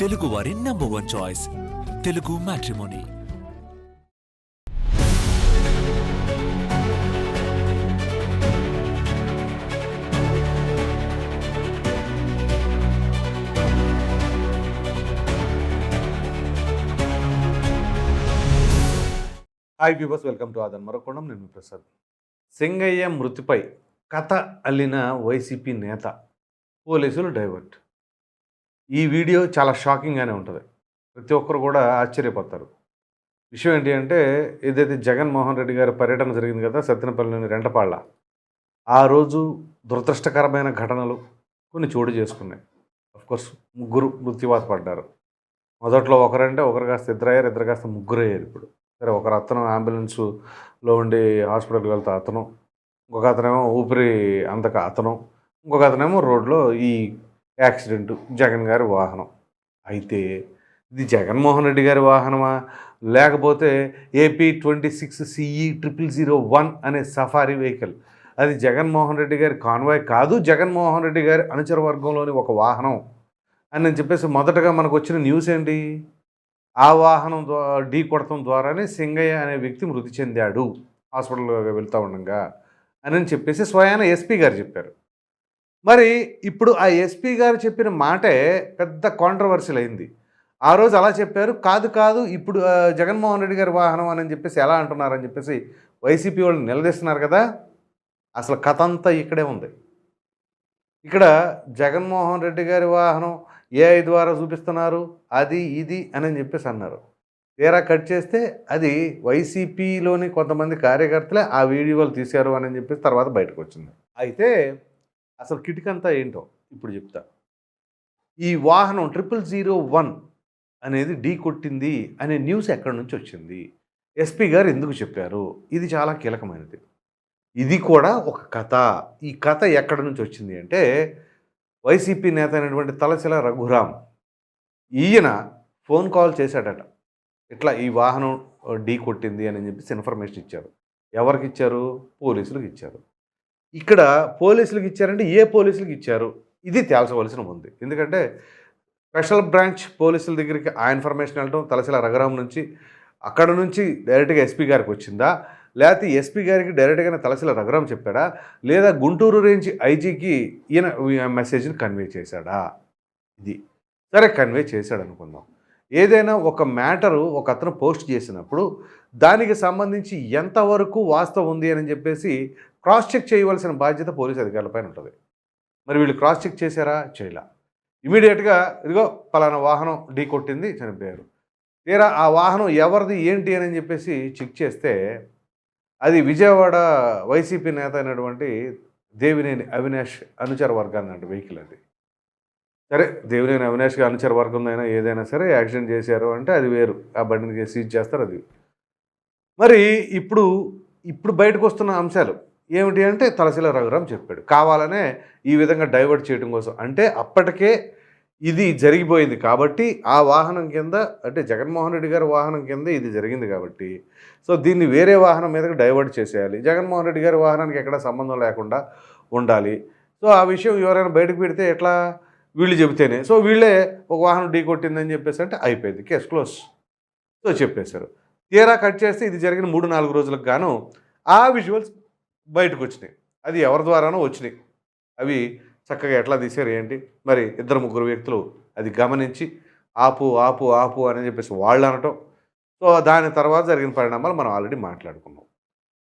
తెలుగు వారి number one choice Telugu matrimony hi viewers welcome to Aadhan మరొకొండం నేను ప్రసాద్. సింగయ్య మృతిపై కథ అల్లిన వైసీపీ నేత పోలీసులు డైవర్ట్ ఈ వీడియో చాలా షాకింగ్గానే ఉంటుంది. ప్రతి ఒక్కరు కూడా ఆశ్చర్యపోతారు. విషయం ఏంటి అంటే ఏదైతే జగన్మోహన్ రెడ్డి గారి పర్యటన జరిగింది కదా సత్తెనపల్లిలోని రెంటపాళ్ళ ఆ రోజు దురదృష్టకరమైన ఘటనలు కొన్ని చోటు చేసుకున్నాయి. కోర్స్ ముగ్గురు మృత్యువాత పడ్డారు. మొదట్లో ఒకరంటే ఒకరు కాస్త ఇద్దరయ్యారు ఇద్దరు కాస్త ముగ్గురు అయ్యారు ఇప్పుడు. సరే ఒకరు అతను అంబులెన్స్లో ఉండి హాస్పిటల్కి వెళ్తా అతను ఇంకొక అతనేమో ఊపిరి అందక అతను ఇంకొక అతనేమో రోడ్లో ఈ యాక్సిడెంట్ జగన్ గారి వాహనం. అయితే ఇది జగన్మోహన్ రెడ్డి గారి వాహనమా? లేకపోతే AP twenty six CE triple zero one అనే సఫారీ వెహికల్. అది జగన్మోహన్ రెడ్డి గారి కాన్వాయ్ కాదు జగన్మోహన్ రెడ్డి గారి అనుచర వర్గంలోని ఒక వాహనం. అని నేను చెప్పేసి మొదటగా మనకు వచ్చిన న్యూస్ ఏంటి? ఆ వాహనం ద్వారా ఢీ కొడతం ద్వారానే సింగయ్య అనే వ్యక్తి మృతి చెందాడు. హాస్పిటల్ వెళ్తూ ఉండగా అని చెప్పేసి స్వయాన ఎస్పీ గారు చెప్పారు. మరి ఇప్పుడు ఆ ఎస్పీ గారు చెప్పిన మాటే పెద్ద కాంట్రవర్షియల్ అయింది. ఆ రోజు అలా చెప్పారు కాదు కాదు ఇప్పుడు జగన్మోహన్ రెడ్డి గారి వాహనం అని చెప్పేసి ఎలా అంటున్నారని చెప్పేసి వైసీపీ వాళ్ళు నిలదీస్తున్నారు కదా అసలు కథ అంతా ఇక్కడే ఉంది. ఇక్కడ జగన్మోహన్ రెడ్డి గారి వాహనం ఏఐ ద్వారా చూపిస్తున్నారు అది ఇది అని చెప్పేసి అన్నారు. తీరా కట్ చేస్తే అది వైసీపీలోని కొంతమంది కార్యకర్తలే ఆ వీడియోలు తీశారు అని చెప్పేసి తర్వాత బయటకు వచ్చింది. అయితే అసలు కిటికంతా ఏంటో ఇప్పుడు చెప్తా. ఈ వాహనం ట్రిపుల్ జీరో వన్ అనేది ఢీ కొట్టింది అనే న్యూస్ ఎక్కడి నుంచి వచ్చింది? ఎస్పీ గారు ఎందుకు చెప్పారు? ఇది చాలా కీలకమైనది. ఇది కూడా ఒక కథ. ఈ కథ ఎక్కడి నుంచి వచ్చింది అంటే వైసీపీ నేత అయినటువంటి తలసిల రఘురామ్ ఈయన ఫోన్ కాల్ చేశాడట. ఇట్లా ఈ వాహనం ఢీ కొట్టింది అని చెప్పేసి ఇన్ఫర్మేషన్ ఇచ్చారు. ఎవరికి ఇచ్చారు? పోలీసులకు ఇచ్చారు. ఇక్కడ పోలీసులకు ఇచ్చారంటే ఏ పోలీసులకు ఇచ్చారు? ఇది తేల్చవలసిన ఉంది ఎందుకంటే స్పెషల్ బ్రాంచ్ పోలీసుల దగ్గరికి ఆ ఇన్ఫర్మేషన్ వెళ్ళడం తలసిల రఘురాం నుంచి అక్కడ నుంచి డైరెక్ట్గా ఎస్పీ గారికి వచ్చిందా? లేకపోతే ఎస్పీ గారికి డైరెక్ట్గానే తలసిల రఘురాం చెప్పాడా? లేదా గుంటూరు రేంజ్ ఐజీకి ఈయన మెసేజ్ని కన్వే చేశాడా? ఇది. సరే కన్వే చేశాడు అనుకుందాం. ఏదైనా ఒక మ్యాటరు ఒక అతను పోస్ట్ చేసినప్పుడు దానికి సంబంధించి ఎంతవరకు వాస్తవం ఉంది అని చెప్పేసి క్రాస్ చెక్ చేయవలసిన బాధ్యత పోలీస్ అధికారులపైన ఉంటుంది. మరి వీళ్ళు క్రాస్ చెక్ చేశారా? చేయలా. ఇమీడియట్గా ఇదిగో పలానా వాహనం ఢీ కొట్టింది చనిపోయారు. తీరా ఆ వాహనం ఎవరిది ఏంటి అని చెప్పేసి చెక్ చేస్తే అది విజయవాడ వైసీపీ నేత అయినటువంటి దేవినేని అవినాష్ అనుచర వర్గాన్ని అంటే వెహికల్ అది. సరే దేవినేని అవినాష్కి అనుచర వర్గం ఏదైనా సరే యాక్సిడెంట్ చేశారు అంటే అది వేరు. ఆ బండిని సీజ్ చేస్తారు అది. మరి ఇప్పుడు ఇప్పుడు బయటకు వస్తున్న అంశాలు. ఏమిటి అంటే తలశీల రఘురామ్ చెప్పాడు. కావాలనే ఈ విధంగా డైవర్ట్ చేయడం కోసం. అంటే అప్పటికే ఇది జరిగిపోయింది కాబట్టి ఆ వాహనం కింద అంటే జగన్మోహన్ రెడ్డి గారి వాహనం కింద ఇది జరిగింది కాబట్టి. సో దీన్ని వేరే వాహనం మీదకి డైవర్ట్ చేసేయాలి. జగన్మోహన్ రెడ్డి గారి వాహనానికి ఎక్కడ సంబంధం లేకుండా ఉండాలి. సో ఆ విషయం ఎవరైనా బయటకు పెడితే ఎట్లా? వీళ్ళు చెబితేనే. సో వీళ్ళే ఒక వాహనం ఢీ కొట్టిందని చెప్పేసి అంటే అయిపోయింది. Case close. సో చెప్పేశారు. తీరా కట్ చేస్తే ఇది జరిగిన మూడు నాలుగు రోజులకు గాను ఆ విజువల్స్ బయటకు వచ్చినాయి అది ఎవరి ద్వారానో వచ్చినాయి. అవి చక్కగా ఎట్లా తీసారు ఏంటి? మరి ఇద్దరు ముగ్గురు వ్యక్తులు అది గమనించి ఆపు ఆపు ఆపు అని చెప్పేసి వాళ్ళు అనటం. సో దాని తర్వాత జరిగిన పరిణామాలు మనం ఆల్రెడీ మాట్లాడుకున్నాం.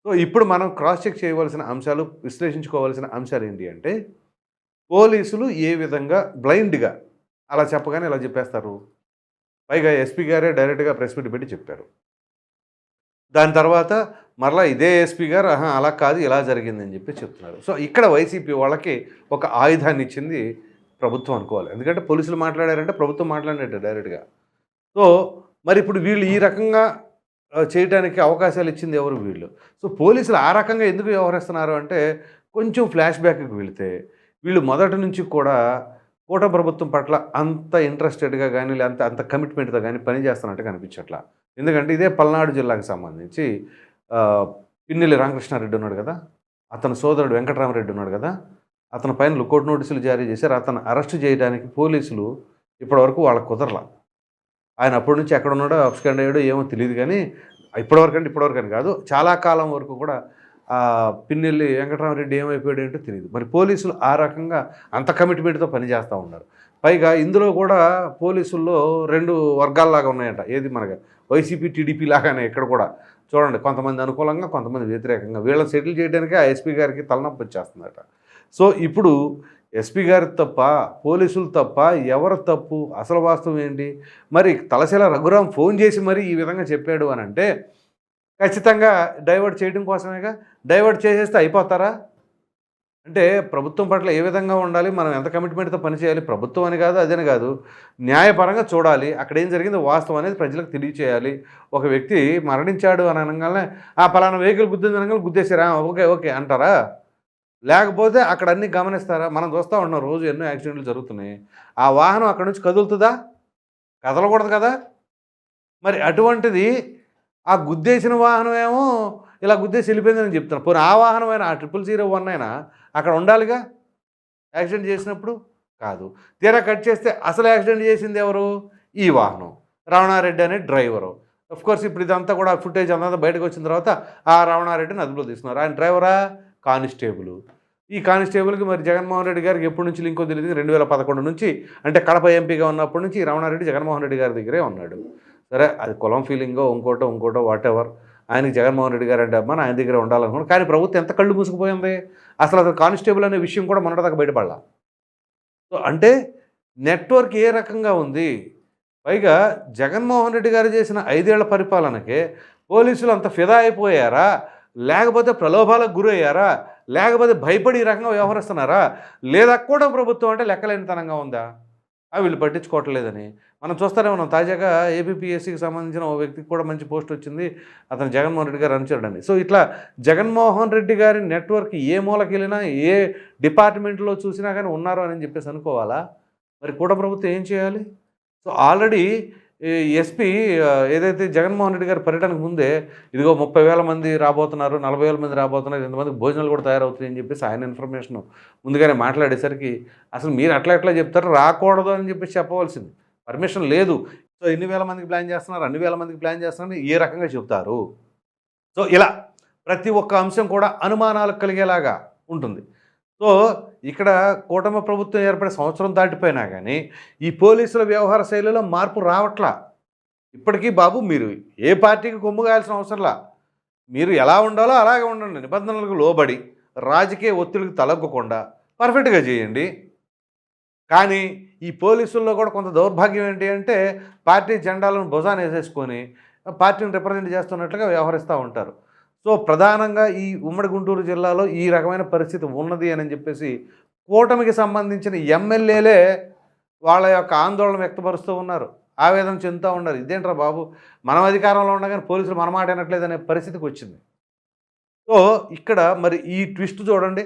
సో ఇప్పుడు మనం క్రాస్ చెక్ చేయవలసిన అంశాలు విశ్లేషించుకోవాల్సిన అంశాలు ఏంటి అంటే పోలీసులు ఏ విధంగా బ్లైండ్గా అలా చెప్పగానే ఇలా చెప్పేస్తారు. పైగా ఎస్పీ గారే డైరెక్ట్గా ప్రెస్ మీట్ పెట్టి చెప్పారు. దాని తర్వాత మరలా ఇదే ఎస్పీ గారు ఆహా అలా కాదు ఇలా జరిగిందని చెప్పి చెప్తున్నారు. సో ఇక్కడ వైసీపీ వాళ్ళకి ఒక ఆయుధాన్ని ఇచ్చింది ప్రభుత్వం అనుకోవాలి. ఎందుకంటే పోలీసులు మాట్లాడారంటే ప్రభుత్వం మాట్లాడినట్టు డైరెక్ట్గా. సో మరి ఇప్పుడు వీళ్ళు ఈ రకంగా చేయడానికి అవకాశాలు ఇచ్చింది ఎవరు వీళ్ళు? సో పోలీసులు ఆ రకంగా ఎందుకు వ్యవహరిస్తున్నారు అంటే కొంచెం ఫ్లాష్ బ్యాక్కి వెళితే వీళ్ళు మొదటి నుంచి కూడా కూట ప్రభుత్వం పట్ల అంత ఇంట్రెస్టెడ్గా కానీ లేదంటే అంత కమిట్మెంట్తో కానీ పనిచేస్తున్నట్టు కనిపించట్లా ఎందుకంటే ఇదే పల్నాడు జిల్లాకు సంబంధించి పిన్నెల్లి రామకృష్ణారెడ్డి ఉన్నాడు కదా అతని సోదరుడు వెంకటరామరెడ్డి ఉన్నాడు కదా అతని పైన లుకౌట్ నోటీసులు జారీ చేశారు. అతను అరెస్ట్ చేయడానికి పోలీసులు ఇప్పటివరకు వాళ్ళకు కుదరల. ఆయన అప్పటి నుంచి ఎక్కడ ఉన్నాడో అప్స్కండ్ అయ్యాడో ఏమో తెలియదు కానీ ఇప్పటివరకు అంటే ఇప్పటివరకు అని కాదు. చాలా కాలం వరకు కూడా పిన్నెల్లి వెంకటరామరెడ్డి ఏమైపోయాడు ఏంటో తెలియదు మరి పోలీసులు ఆ రకంగా అంత కమిట్మెంట్తో పనిచేస్తూ ఉన్నారు. పైగా ఇందులో కూడా పోలీసుల్లో రెండు వర్గాల్లాగా ఉన్నాయంట. ఏది మనకి వైసీపీ టీడీపీ లాగానే ఇక్కడ కూడా. చూడండి కొంతమంది అనుకూలంగా కొంతమంది వ్యతిరేకంగా వీళ్ళని సెటిల్ చేయడానికి ఆ ఎస్పీ గారికి తలనొప్పి వచ్చేస్తుందట. సో ఇప్పుడు ఎస్పీ గారి తప్ప పోలీసులు తప్ప ఎవరు తప్పు? అసలు వాస్తవం ఏంటి? మరి తలశీల రఘురాం ఫోన్ చేసి మరి ఈ విధంగా చెప్పాడు అని అంటే ఖచ్చితంగా డైవర్ట్ చేయడం కోసమేగా. డైవర్ట్ చేసేస్తే అయిపోతారా? అంటే ప్రభుత్వం పట్ల ఏ విధంగా ఉండాలి? మనం ఎంత కమిట్మెంట్తో పనిచేయాలి ప్రభుత్వం అని కాదు అదని కాదు. న్యాయపరంగా చూడాలి. అక్కడ ఏం జరిగిందో వాస్తవం అనేది ప్రజలకు తెలియచేయాలి. ఒక వ్యక్తి మరణించాడు అని అనగానే ఆ పలానా వెహికల్ గుద్దింది అనగానే గుద్దేశారా? ఓకే ఓకే అంటారా? లేకపోతే అక్కడ అన్ని గమనిస్తారా? మనం చూస్తూ ఉన్నాం రోజు ఎన్నో యాక్సిడెంట్లు జరుగుతున్నాయి. ఆ వాహనం అక్కడ నుంచి కదులుతుందా? కదలకూడదు కదా? మరి అటువంటిది ఆ గుద్దేసిన వాహనం ఏమో ఇలా గుద్దేసి వెళ్ళిపోయిందని చెప్తున్నాను పోనీ ఆ వాహనం అయినా ఆ ట్రిపుల్ జీరో వన్ అయినా అక్కడ ఉండాలిగా? యాక్సిడెంట్ చేసినప్పుడు? కాదు. తీరా కట్ చేస్తే అసలు యాక్సిడెంట్ చేసింది ఎవరు? ఈ వాహనం. రావణారెడ్డి అనే డ్రైవరు. అఫ్ కోర్స్ ఇప్పుడు ఇదంతా కూడా ఫుటేజ్ అంతా బయటకు వచ్చిన తర్వాత ఆ రావణారెడ్డిని అదుపులో తీసుకున్నారు. ఆయన డ్రైవరా? కానిస్టేబుల్. ఈ కానిస్టేబుల్కి మరి జగన్మోహన్ రెడ్డి గారికి ఎప్పటి నుంచి లింకో తెలియదు రెండు వేల పదకొండు నుంచి. అంటే కడప ఎంపీగా ఉన్నప్పటి నుంచి రావణారెడ్డి జగన్మోహన్ రెడ్డి గారి దగ్గరే ఉన్నాడు. సరే అది కులం ఫీలింగో ఇంకోటో ఇంకోటో వాట్ ఎవర్ ఆయనకి జగన్మోహన్ రెడ్డి గారు అంటే అమ్మ ఆయన దగ్గర ఉండాలనుకున్నాను కానీ ప్రభుత్వం ఎంత కళ్ళు మూసుకుపోయింది? అసలు అతను కానిస్టేబుల్ అనే విషయం కూడా మొన్నటిదాకా బయటపడాల. సో అంటే నెట్వర్క్ ఏ రకంగా ఉంది? పైగా జగన్మోహన్ రెడ్డి గారు చేసిన ఐదేళ్ళ పరిపాలనకే పోలీసులు అంత ఫిదా అయిపోయారా? లేకపోతే ప్రలోభాలకు గురయ్యారా? లేకపోతే భయపడి ఈ రకంగా వ్యవహరిస్తున్నారా? లేదా కూడా ప్రభుత్వం అంటే లెక్కలేనితనంగా ఉందా? వీళ్ళు పట్టించుకోవట్లేదని. మనం చూస్తానే మనం తాజాగా ఏపీపీఎస్సికి సంబంధించిన ఓ వ్యక్తికి కూడా మంచి పోస్ట్ వచ్చింది. అతను జగన్మోహన్ రెడ్డి గారు అనుచరుడని సో ఇట్లా జగన్మోహన్ రెడ్డి గారి నెట్వర్క్ ఏ మూలకి వెళ్ళినా ఏ డిపార్ట్మెంట్లో చూసినా కానీ ఉన్నారు అని చెప్పేసి అనుకోవాలా? మరి కూడా ప్రభుత్వం ఏం చేయాలి? సో ఆల్రెడీ ఎస్పీ ఏదైతే జగన్మోహన్ రెడ్డి గారి పర్యటనకు ముందే ఇదిగో ముప్పై వేల మంది రాబోతున్నారు నలభై వేల మంది రాబోతున్నారు ఇంతమంది భోజనాలు కూడా తయారవుతాయి అని చెప్పేసి ఆయన ఇన్ఫర్మేషన్ ముందుగానే మాట్లాడేసరికి అసలు మీరు అట్లా ఎట్లా చెప్తారు? రాకూడదు అని చెప్పేసి చెప్పవలసింది. పర్మిషన్ లేదు. సో ఎన్ని వేల మందికి ప్లాన్ చేస్తున్నారు? అన్ని వేల మందికి ప్లాన్ చేస్తున్నారు ఏ రకంగా చెప్తారు? సో ఇలా ప్రతి ఒక్క అంశం కూడా అనుమానాలు కలిగేలాగా ఉంటుంది. సో ఇక్కడ కూటమి ప్రభుత్వం ఏర్పడే సంవత్సరం దాటిపోయినా కానీ ఈ పోలీసుల వ్యవహార శైలిలో మార్పు రావట్లా. ఇప్పటికీ బాబు మీరు ఏ పార్టీకి కొమ్ము కాయాల్సిన అవసరంలా. మీరు ఎలా ఉండాలో అలాగే ఉండండి. నిబంధనలకు లోబడి రాజకీయ ఒత్తిడికి తలగ్గకుండా పర్ఫెక్ట్గా చేయండి. కానీ ఈ పోలీసుల్లో కూడా కొంత దౌర్భాగ్యం ఏంటి అంటే పార్టీ జెండాలను భుజాన వేసేసుకొని పార్టీని రిప్రజెంట్ చేస్తున్నట్లుగా వ్యవహరిస్తూ ఉంటారు. సో ప్రధానంగా ఈ ఉమ్మడి గుంటూరు జిల్లాలో ఈ రకమైన పరిస్థితి ఉన్నది అని చెప్పేసి కూటమికి సంబంధించిన ఎమ్మెల్యేలే వాళ్ళ యొక్క ఆందోళన వ్యక్తపరుస్తూ ఉన్నారు. ఆవేదన చెందుతూ ఉన్నారు. ఇదేంట్రా బాబు? మనం అధికారంలో ఉండగానే పోలీసులు మన మాట వినట్లేదు అనే పరిస్థితికి వచ్చింది. సో ఇక్కడ మరి ఈ ట్విస్ట్ చూడండి.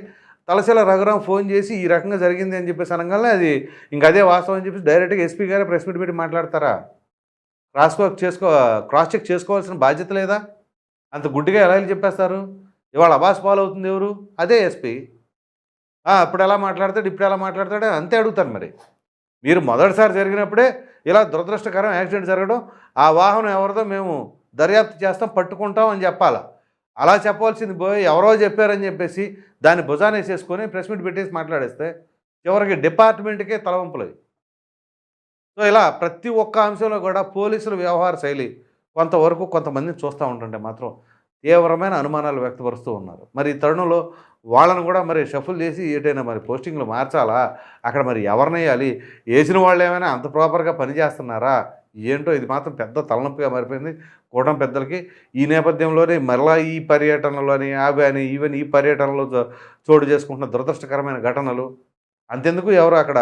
తలశీల రఘురాం ఫోన్ చేసి ఈ రకంగా జరిగింది అని చెప్పేసి అనగానే అది ఇంక అదే వాస్తవం అని చెప్పేసి డైరెక్ట్గా ఎస్పీ గారే ప్రెస్ మీట్ పెట్టి మాట్లాడతారా? క్రాస్ చేసుకో క్రాస్ చెక్ చేసుకోవాల్సిన బాధ్యత లేదా? అంత గుడ్డిగా ఎలా చెప్పేస్తారు? ఇవాళ అబాస్ పాలు అవుతుంది ఎవరు? అదే ఎస్పీ. అప్పుడు ఎలా మాట్లాడతాడు? ఇప్పుడు ఎలా మాట్లాడతాడు? అంతే అడుగుతాను మరి. మీరు మొదటిసారి జరిగినప్పుడే ఇలా దురదృష్టకరం యాక్సిడెంట్ జరగడం ఆ వాహనం ఎవరిదో మేము దర్యాప్తు చేస్తాం పట్టుకుంటాం అని చెప్పాలా? అలా చెప్పవలసింది పోయి ఎవరో చెప్పారని చెప్పేసి దాన్ని భుజాన్ని వేసేసుకొని ప్రెస్ మీట్ పెట్టేసి మాట్లాడేస్తే చివరికి డిపార్ట్మెంట్కే తలవంపులవి. సో ఇలా ప్రతి ఒక్క అంశంలో కూడా పోలీసుల వ్యవహార శైలి కొంతవరకు కొంతమందిని చూస్తూ ఉంటుంటే మాత్రం తీవ్రమైన అనుమానాలు వ్యక్తపరుస్తూ ఉన్నారు. మరి ఈ తరుణంలో వాళ్ళను కూడా మరి షఫుల్ చేసి ఏటైనా మరి పోస్టింగ్లు మార్చాలా? అక్కడ మరి ఎవరిని వేసిన వాళ్ళు ఏమైనా అంత ప్రాపర్గా పనిచేస్తున్నారా ఏంటో ఇది మాత్రం పెద్ద తలనొప్పిగా మారిపోయింది. కూటమి పెద్దలకి ఈ నేపథ్యంలోనే మరలా ఈ పర్యటనలోని అవి అని ఈవెన్ ఈ పర్యటనలో చో- చోటు చేసుకుంటున్న దురదృష్టకరమైన ఘటనలు అంతెందుకు ఎవరు అక్కడ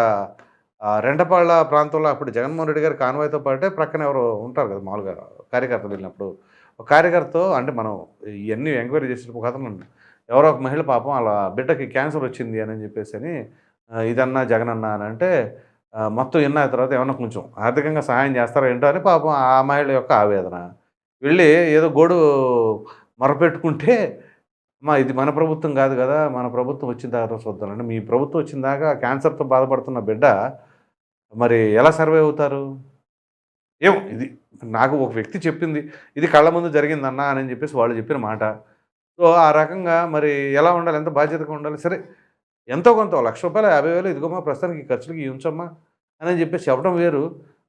రెండపాళ్ళ ప్రాంతంలో అప్పుడు జగన్మోహన్ రెడ్డి గారు కాన్వాయ్తో పాటే ప్రక్కన ఎవరు ఉంటారు కదా మామూలుగా కార్యకర్తలు వెళ్ళినప్పుడు. ఒక కార్యకర్త అంటే మనం ఇవన్నీ ఎంక్వైరీ చేసినప్పుడు ఒక ఎవరో ఒక మహిళ పాపం అలా బిడ్డకి క్యాన్సర్ వచ్చింది అని చెప్పేసి అని ఇదన్నా జగన్ అన్నా అని అంటే మొత్తం విన్న తర్వాత ఏమన్నా కొంచెం ఆర్థికంగా సహాయం చేస్తారా ఏంటో అని పాపం ఆ మహిళ యొక్క ఆవేదన. వెళ్ళి ఏదో గోడు మొరపెట్టుకుంటే మా ఇది మన ప్రభుత్వం కాదు కదా మన ప్రభుత్వం వచ్చిన తర్వాత చూద్దామంటే మీ ప్రభుత్వం వచ్చిన దాకా క్యాన్సర్తో బాధపడుతున్న బిడ్డ మరి ఎలా సర్వే అవుతారు? ఏమో ఇది నాకు ఒక వ్యక్తి చెప్పింది ఇది కళ్ళ ముందు జరిగిందన్న అని చెప్పేసి వాళ్ళు చెప్పిన మాట. సో ఆ రకంగా మరి ఎలా ఉండాలి ఎంత బాధ్యతగా ఉండాలి? సరే ఎంతో కొంత లక్ష రూపాయలు యాభై వేలు ఇదిగోమా ప్రస్తుతానికి ఈ ఖర్చులకి ఉంచమ్మా అని చెప్పేసి చెప్పడం వేరు.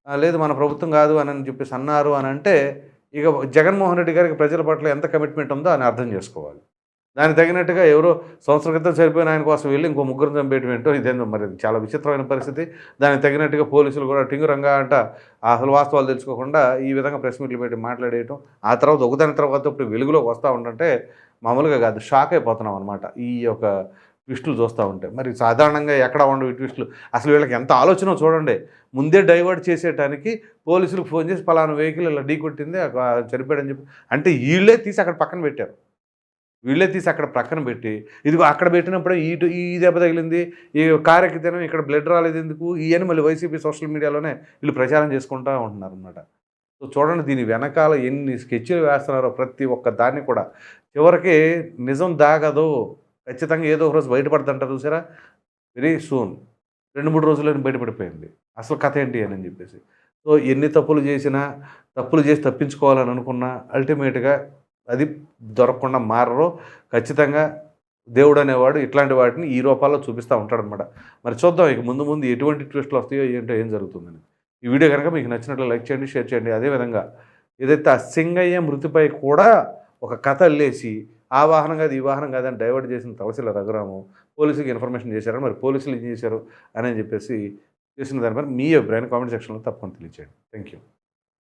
లేదు మన ప్రభుత్వం కాదు అని చెప్పేసి అన్నారు అని అంటే ఇక జగన్మోహన్ రెడ్డి గారికి ప్రజల పట్ల ఎంత కమిట్మెంట్ ఉందో అని అర్థం చేసుకోవాలి. దానికి తగినట్టుగా ఎవరో సంవత్సరం క్రితం చనిపోయిన ఆయన కోసం వెళ్ళి ఇంకో ముగ్గురు చంపేయటం ఏంటో ఇదేందో మరి చాలా విచిత్రమైన పరిస్థితి. దానికి తగినట్టుగా పోలీసులు కూడా టింగురంగా అంట అసలు వాస్తవాలు తెలుసుకోకుండా ఈ విధంగా ప్రెస్ మీట్లు పెట్టి మాట్లాడేయటం. ఆ తర్వాత ఒకదాని తర్వాత ఇప్పుడు వెలుగులోకి వస్తూ ఉండంటే మామూలుగా కాదు షాక్ అయిపోతున్నాం అనమాట ఈ యొక్క ట్విస్టులు చూస్తూ ఉంటే. మరి సాధారణంగా ఎక్కడ ఉండవు ఈ ట్విస్టులు? అసలు వీళ్ళకి ఎంత ఆలోచన చూడండి. ముందే డైవర్ట్ చేసేటానికి పోలీసులకు ఫోన్ చేసి పలానా వెహికల్ ఇలా ఢీ కొట్టింది చనిపోయాడని చెప్పి అంటే వీళ్ళే తీసి అక్కడ పక్కన పెట్టారు. వీళ్ళే తీసి అక్కడ ప్రక్కన పెట్టి ఇదిగో అక్కడ పెట్టినప్పుడు ఇటు ఈ దెబ్బ తగిలింది ఈ కార్ ఇక్కడ బ్లడ్ రాలేదు ఎందుకు ఇవన్నీ మళ్ళీ వైసీపీ సోషల్ మీడియాలోనే వీళ్ళు ప్రచారం చేసుకుంటూ ఉంటున్నారు అనమాట సో చూడండి దీని వెనకాల ఎన్ని స్కెచ్లు వేస్తున్నారో ప్రతి ఒక్క దాన్ని కూడా. చివరికి నిజం దాగదు ఖచ్చితంగా ఏదో ఒక రోజు బయటపడుతుంటారు చూసారా? వెరీ సూన్ రెండు మూడు రోజుల్లో బయటపడిపోయింది. అసలు కథ ఏంటి అని చెప్పేసి. సో ఎన్ని తప్పులు చేసినా తప్పులు చేసి తప్పించుకోవాలని అనుకున్నా అల్టిమేట్గా అది దొరకకుండా మారరు ఖచ్చితంగా దేవుడు అనేవాడు ఇట్లాంటి వాటిని ఈ రూపాల్లో చూపిస్తూ ఉంటాడనమాట. మరి చూద్దాం ఇక ముందు ముందు ఎటువంటి ట్విస్ట్లు వస్తాయో ఏంటో ఏం జరుగుతుందని. ఈ వీడియో కనుక మీకు నచ్చినట్లు లైక్ చేయండి షేర్ చేయండి. అదేవిధంగా ఏదైతే ఆ సింగయ్య మృతిపై కూడా ఒక కథ అల్లేసి ఆ వాహనం కాదు ఈ వాహనం కాదని డైవర్ట్ చేసిన తలసిల రఘురాము పోలీసుకి ఇన్ఫర్మేషన్ చేశారు. మరి పోలీసులు ఏం చేశారు అని చెప్పేసి చేసిన దానిపై మీ అభిప్రాయాన్ని కామెంట్ సెక్షన్లో తప్పకుండా తెలియచేయండి. Thank you.